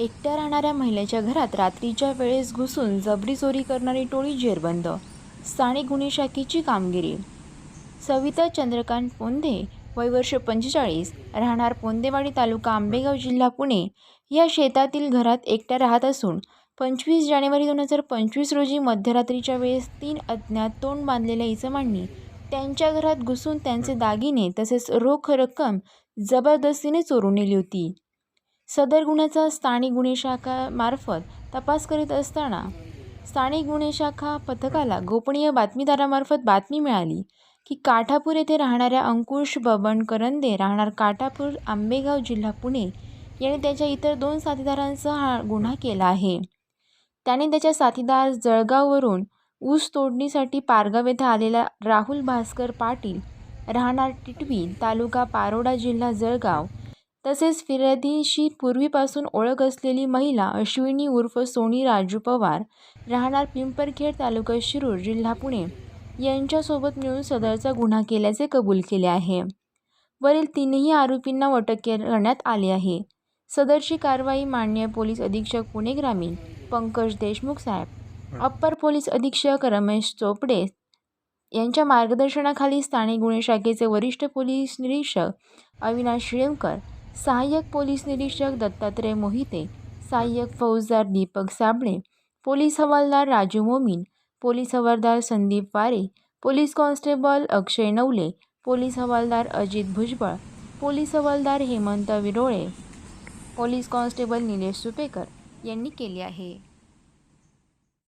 एकट्या राहणाऱ्या महिलेच्या घरात रात्रीच्या वेळेस घुसून जबरी चोरी करणारी टोळी जेरबंद. स्थानिक गुन्हे शाखेची कामगिरी. सविता चंद्रकांत पोंदे वय वर्ष पंचेचाळीस राहणार पोंदेवाडी तालुका आंबेगाव जिल्हा पुणे. या शेतातील घरात एकट्या राहत असून पंचवीस जानेवारी दोन हजार पंचवीस रोजी मध्यरात्रीच्या वेळेस तीन अज्ञात तोंड बांधलेल्या इसमांनी त्यांच्या घरात घुसून त्यांचे दागिने तसेच रोख रक्कम जबरदस्तीने चोरून नेली होती. सदर गुन्ह्याचा स्थानिक गुन्हे शाखामार्फत तपास करीत असताना स्थानिक गुन्हे शाखा पथकाला गोपनीय बातमीदारामार्फत बातमी मिळाली की काठापूर येथे राहणाऱ्या अंकुश बबन करंदे राहणार काठापूर आंबेगाव जिल्हा पुणे याने त्याच्या इतर दोन साथीदारांसह हा गुन्हा केला आहे. त्याने त्याच्या साथीदार जळगाववरून ऊस तोडणीसाठी पारगाव येथे आलेला राहुल भास्कर पाटील राहणार टिटवी तालुका पारोडा जिल्हा जळगाव तसेच फिर्यादीशी पूर्वीपासून ओळख असलेली महिला अश्विनी उर्फ सोनी राजू पवार राहणार पिंपरखेड तालुका शिरूर जिल्हा पुणे. यांच्यासोबत मिळून सदरचा गुन्हा केल्याचे कबूल केले आहे. वरील तीनही आरोपींना अटक करण्यात आली आहे. सदरची कारवाई माननीय पोलीस अधीक्षक पुणे ग्रामीण पंकज देशमुख साहेब अप्पर पोलीस अधीक्षक रमेश चोपडे यांच्या मार्गदर्शनाखाली स्थानिक गुन्हे शाखेचे वरिष्ठ पोलीस निरीक्षक अविनाश शिळेमकर सहाय्यक पोलीस निरीक्षक दत्तात्रय मोहिते सहाय्यक फौजदार दीपक साबळे पोलीस हवालदार राजू मोमीन पोलीस हवालदार Sandeep Ware police constable Akshay Navale police हवालदार अजित भुजबळ पोलीस हवालदार हेमंत विरोळे पोलीस कॉन्स्टेबल निलेश सुपेकर यांनी केली आहे.